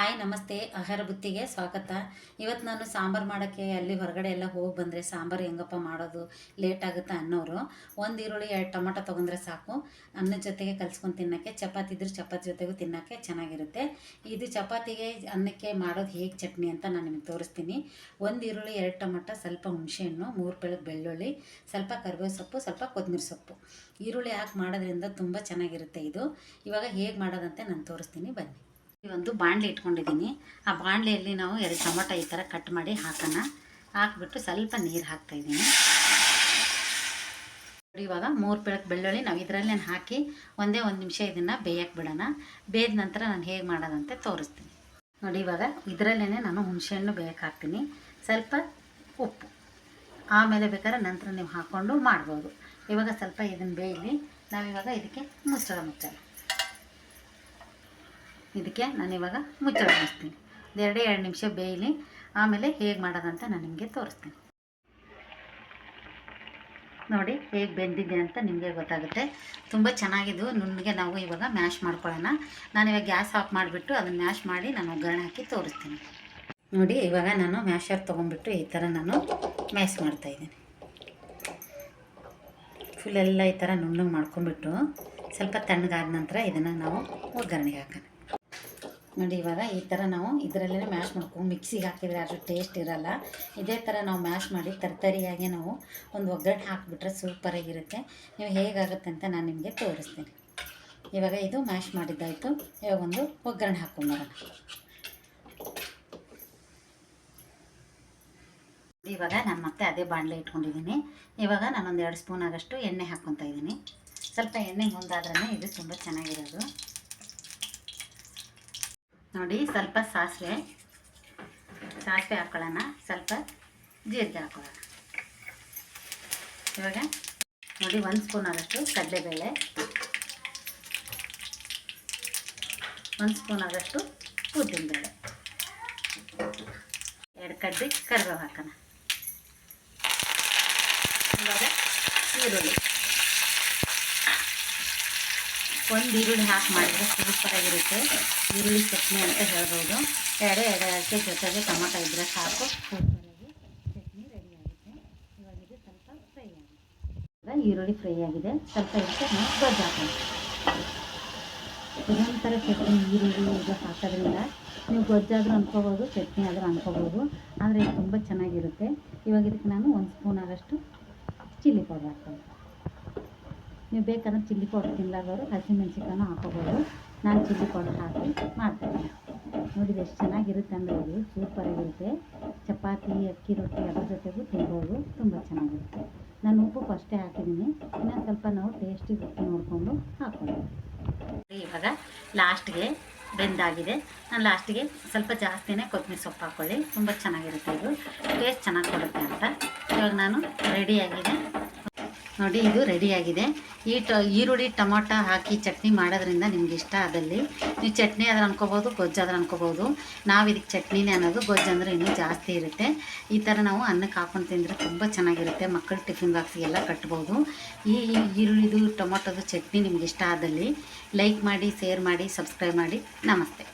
Hi, ನಮಸ್ತೆ ಆಹಾರ ಬುತ್ತಿಗೆ ಸ್ವಾಗತ. ಇವತ್ತು ನಾನು ಸಾಂಬಾರು ಮಾಡೋಕ್ಕೆ ಅಲ್ಲಿ ಹೊರಗಡೆ ಎಲ್ಲ ಹೋಗಿ ಬಂದರೆ ಸಾಂಬಾರು ಹೆಂಗಪ್ಪ ಮಾಡೋದು, ಲೇಟ್ ಆಗುತ್ತೆ ಅನ್ನೋರು, ಒಂದು ಈರುಳ್ಳಿ, ಎರಡು ಟೊಮೊಟೊ ತೊಗೊಂಡ್ರೆ ಸಾಕು. ಅನ್ನದ ಜೊತೆಗೆ ಕಲ್ಸ್ಕೊಂಡು ತಿನ್ನೋಕ್ಕೆ, ಚಪಾತಿ ಇದ್ರೆ ಚಪಾತಿ ಜೊತೆಗೂ ತಿನ್ನೋಕ್ಕೆ ಚೆನ್ನಾಗಿರುತ್ತೆ. ಇದು ಚಪಾತಿಗೆ, ಅನ್ನಕ್ಕೆ ಮಾಡೋದು ಹೇಗೆ ಚಟ್ನಿ ಅಂತ ನಾನು ನಿಮಗೆ ತೋರಿಸ್ತೀನಿ. ಒಂದು ಈರುಳ್ಳಿ, ಎರಡು ಟೊಮಟೊ, ಸ್ವಲ್ಪ ಹುಣಸೆಹಣ್ಣು, ಮೂರು ಬೆಳಗ್ಗೆ ಬೆಳ್ಳುಳ್ಳಿ, ಸ್ವಲ್ಪ ಕರಿಬೇವು ಸೊಪ್ಪು, ಸ್ವಲ್ಪ ಕೊತ್ತಂಬರಿ ಸೊಪ್ಪು. ಈರುಳ್ಳಿ ಹಾಕಿ ಮಾಡೋದ್ರಿಂದ ತುಂಬ ಚೆನ್ನಾಗಿರುತ್ತೆ ಇದು. ಇವಾಗ ಹೇಗೆ ಮಾಡೋದಂತೆ ನಾನು ತೋರಿಸ್ತೀನಿ, ಬನ್ನಿ. ಒಂದು ಬಾಣಲೆ ಇಟ್ಕೊಂಡಿದ್ದೀನಿ. ಆ ಬಾಣಲೆಯಲ್ಲಿ ನಾವು ಎರಡು ಟೊಮೊಟೊ ಈ ಥರ ಕಟ್ ಮಾಡಿ ಹಾಕೋಣ. ಹಾಕ್ಬಿಟ್ಟು ಸ್ವಲ್ಪ ನೀರು ಹಾಕ್ತಾಯಿದ್ದೀನಿ ಇವಾಗ ಮೂರು ಬೆಳಕು ಬೆಳ್ಳುಳ್ಳಿ ನಾವು ಇದರಲ್ಲೇ ಹಾಕಿ ಒಂದೇ ಒಂದು ನಿಮಿಷ ಇದನ್ನು ಬೇಯಕ್ಕೆ ಬಿಡೋಣ. ಬೇಯ್ದ ನಂತರ ನಾನು ಹೇಗೆ ಮಾಡೋದಂತೆ ತೋರಿಸ್ತೀನಿ. ನೋಡಿ, ಇವಾಗ ಇದರಲ್ಲೇ ನಾನು ಹುಣಸೆಹಣ್ಣು ಬೇಯಕ್ಕೆ ಹಾಕ್ತೀನಿ. ಸ್ವಲ್ಪ ಉಪ್ಪು. ಆಮೇಲೆ ಬೇಕಾದ್ರೆ ನಂತರ ನೀವು ಹಾಕ್ಕೊಂಡು ಮಾಡ್ಬೋದು. ಇವಾಗ ಸ್ವಲ್ಪ ಇದನ್ನು ಬೇಯಲಿ ನಾವಿವಾಗ ಇದಕ್ಕೆ ಮುಚ್ಚಳ ಮುಚ್ಚಳ. ಇದಕ್ಕೆ ನಾನು ಇವಾಗ ಮುಚ್ಚಳ ಮುಚ್ತೀನಿ ಎರಡೇ ಎರಡು ನಿಮಿಷ ಬೇಯಲಿ. ಆಮೇಲೆ ಹೇಗೆ ಮಾಡೋದಂತ ನಾನು ನಿಮಗೆ ತೋರಿಸ್ತೀನಿ. ನೋಡಿ ಹೇಗೆ ಬೆಂದಿದೆ ಅಂತ ನಿಮಗೆ ಗೊತ್ತಾಗುತ್ತೆ. ತುಂಬ ಚೆನ್ನಾಗಿದ್ದು. ನುಣ್ಣಗೆ ನಾವು ಇವಾಗ ಮ್ಯಾಶ್ ಮಾಡ್ಕೊಳ್ಳೋಣ. ನಾನು ಇವಾಗ ಗ್ಯಾಸ್ ಆಫ್ ಮಾಡಿಬಿಟ್ಟು ಅದನ್ನು ಮ್ಯಾಶ್ ಮಾಡಿ ನಾನು ಒಗ್ಗರಣೆ ಹಾಕಿ ತೋರಿಸ್ತೀನಿ. ನೋಡಿ, ಇವಾಗ ನಾನು ಮ್ಯಾಶರ್ ತೊಗೊಂಡ್ಬಿಟ್ಟು ಈ ಥರ ನಾನು ಮ್ಯಾಶ್ ಮಾಡ್ತಾಯಿದ್ದೀನಿ ಫುಲ್ಲೆಲ್ಲ ಈ ಥರ ನುಣ್ಣಗೆ ಮಾಡ್ಕೊಂಡ್ಬಿಟ್ಟು ಸ್ವಲ್ಪ ತಣ್ಣಗಾದ ನಂತರ ಇದನ್ನು ನಾವು ಒಗ್ಗರಣೆಗೆ ಹಾಕೋಣ. ನೋಡಿ ಇವಾಗ ಈ ಥರ ನಾವು ಇದರಲ್ಲೇ ಮ್ಯಾಶ್ ಮಾಡ್ಕೊಂಡು ಮಿಕ್ಸಿಗೆ ಹಾಕಿದರೆ ಅದು ಟೇಸ್ಟ್ ಇರಲ್ಲ. ಇದೇ ಥರ ನಾವು ಮ್ಯಾಶ್ ಮಾಡಿ ತರ್ತರಿಯಾಗಿ ನಾವು ಒಂದು ಒಗ್ಗರಣೆ ಹಾಕಿಬಿಟ್ರೆ ಸೂಪರಾಗಿರುತ್ತೆ ನೀವು ಹೇಗಾಗುತ್ತೆ ಅಂತ ನಾನು ನಿಮಗೆ ತೋರಿಸ್ತೀನಿ. ಇವಾಗ ಇದು ಮ್ಯಾಶ್ ಮಾಡಿದ್ದಾಯಿತು. ಇವಾಗ ಒಂದು ಒಗ್ಗರಣೆ ಹಾಕ್ಕೊಂಬರೋಣ ಇವಾಗ ನಾನು ಮತ್ತೆ ಅದೇ ಬಾಣಲೆ ಇಟ್ಕೊಂಡಿದ್ದೀನಿ. ಇವಾಗ ನಾನೊಂದು ಎರಡು ಸ್ಪೂನ್ ಆಗಷ್ಟು ಎಣ್ಣೆ ಹಾಕ್ಕೊತಾ ಇದ್ದೀನಿ. ಸ್ವಲ್ಪ ಎಣ್ಣೆ ಮುಂದಾದ್ರೇ ಇದು ತುಂಬ ಚೆನ್ನಾಗಿರೋದು. ನೋಡಿ, ಸ್ವಲ್ಪ ಸಾಸಿವೆ. ಸಾಸಿವೆ ಹಾಕ್ಕೊಳ್ಳೋಣ ಸ್ವಲ್ಪ ಜೀರಿಗೆ ಹಾಕೊಳ್ಳೋಣ. ಇವಾಗ ನೋಡಿ, ಒಂದು ಸ್ಪೂನ್ ಆದಷ್ಟು ಕಡಲೆಬೇಳೆ. ಒಂದು ಸ್ಪೂನ್ ಆದಷ್ಟು ಉದ್ದಿನಬೇಳೆ. ಎರಡು ಕಡ್ಡಿ ಕರ್ಬೇವು ಹಾಕೋಣ. ಇವಾಗ ಈರುಳ್ಳಿ. ಒಂದು ಈರುಳ್ಳಿ ಹಾಕಿ ಮಾಡಿದರೆ ಸೂಪರಾಗಿರುತ್ತೆ ಈರುಳ್ಳಿ ಚಟ್ನಿ ಅಂತ ಹೇಳ್ಬೋದು. ಎರಡೇ ಎರಡಕ್ಕೆ ಜೊತೆಗೆ ಟೊಮೊಟೊ ಇದ್ದರೆ ಸಾಕು. ಸೂಪರಾಗಿ ಚಟ್ನಿ ರೆಡಿ ಆಗುತ್ತೆ. ಇವಾಗ ಇದು ಸ್ವಲ್ಪ ಫ್ರೈ ಆಗಿದೆ ಈರುಳ್ಳಿ ಫ್ರೈ ಆಗಿದೆ. ಸ್ವಲ್ಪ ಇದಕ್ಕೆ ನಾವು ಗೊಜ್ಜು ಹಾಕೋಣ. ಚಟ್ನಿ, ಈರುಳ್ಳಿ ಇದು ಹಾಕೋದ್ರಿಂದ ನೀವು ಗೊಜ್ಜಾದರೂ ಅನ್ಕೋಬೋದು, ಚಟ್ನಿ ಆದರೂ ಅನ್ಕೋಬೋದು. ಆದರೆ ಇದು ತುಂಬ ಚೆನ್ನಾಗಿರುತ್ತೆ. ಇವಾಗ ಇದಕ್ಕೆ ನಾನು ಒಂದು ಸ್ಪೂನ್ ಆಗಷ್ಟು ಚಿಲ್ಲಿ ಪೌಡರ್ ಹಾಕ್ತೀನಿ. ನೀವು ಬೇಕಂದ್ರೆ ಚಿಲ್ಲಿ ಪೌಡರ್ ಹಸಿ ಹಸಿಮೆಣ್ಸಿಕಾನು ಹಾಕೋಬೋದು. ನಾನು ಚಿಲ್ಲಿ ಪೌಡರ್ ಹಾಕಿ ಮಾಡ್ತೀನಿ. ನೋಡಿ ಎಷ್ಟು ಚೆನ್ನಾಗಿರುತ್ತೆ ಅಂದರೆ ಇದು ಸೂಪರಾಗಿರುತ್ತೆ ಚಪಾತಿ, ಅಕ್ಕಿ ರೊಟ್ಟಿ ಅದ್ರ ಜೊತೆಗೂ ತಿನ್ಬೋದು. ತುಂಬ ಚೆನ್ನಾಗಿರುತ್ತೆ. ನಾನು ಉಪ್ಪು ಫಸ್ಟೇ ಹಾಕಿದ್ದೀನಿ. ಇನ್ನೊಂದು ಸ್ವಲ್ಪ ನಾವು ಟೇಸ್ಟಿಗೆ ಉಪ್ಪು ನೋಡಿಕೊಂಡು ಹಾಕ್ಕೊಂಡು ಇವಾಗ ಲಾಸ್ಟ್ಗೆ ಬೆಂದಾಗಿದೆ. ನಾನು ಲಾಸ್ಟಿಗೆ ಸ್ವಲ್ಪ ಜಾಸ್ತಿನೇ ಕೊತ್ತಂಬರಿ ಸೊಪ್ಪು ಹಾಕ್ಕೊಳ್ಳಿ ತುಂಬ ಚೆನ್ನಾಗಿರುತ್ತೆ ಇದು. ಟೇಸ್ಟ್ ಚೆನ್ನಾಗಿ ಕೊಡುತ್ತೆ ಅಂತ. ಇವಾಗ ನಾನು ರೆಡಿಯಾಗಿದೆ ನೋಡಿ, ಇದು ರೆಡಿಯಾಗಿದೆ ಈ ಟ, ಈರುಳ್ಳಿ, ಟೊಮೊಟೊ ಹಾಕಿ ಚಟ್ನಿ ಮಾಡೋದ್ರಿಂದ ನಿಮ್ಗೆ ಇಷ್ಟ ಆದಲ್ಲಿ ನೀವು ಚಟ್ನಿ ಆದ್ರೆ ಅನ್ಕೋಬೋದು ಗೊಜ್ಜಾದ್ರೆ ಅನ್ಕೋಬೋದು. ನಾವು ಇದಕ್ಕೆ ಚಟ್ನಿನೇ ಅನ್ನೋದು, ಗೊಜ್ಜು ಅಂದರೆ ಇನ್ನೂ ಜಾಸ್ತಿ ಇರುತ್ತೆ. ಈ ಥರ ನಾವು ಅನ್ನಕ್ಕೆ ಹಾಕೊಂಡು ತಿಂದರೆ ತುಂಬ ಚೆನ್ನಾಗಿರುತ್ತೆ. ಮಕ್ಕಳ ಟಿಫಿನ್ ಬಾಕ್ಸಿಗೆಲ್ಲ ಕಟ್ಬೋದು. ಈ ಈರುಳ್ಳಿದು, ಟೊಮೊಟೊದು ಚಟ್ನಿ ನಿಮ್ಗೆ ಇಷ್ಟ ಆದಲ್ಲಿ ಲೈಕ್ ಮಾಡಿ, ಶೇರ್ ಮಾಡಿ, ಸಬ್ಸ್ಕ್ರೈಬ್ ಮಾಡಿ. ನಮಸ್ತೆ.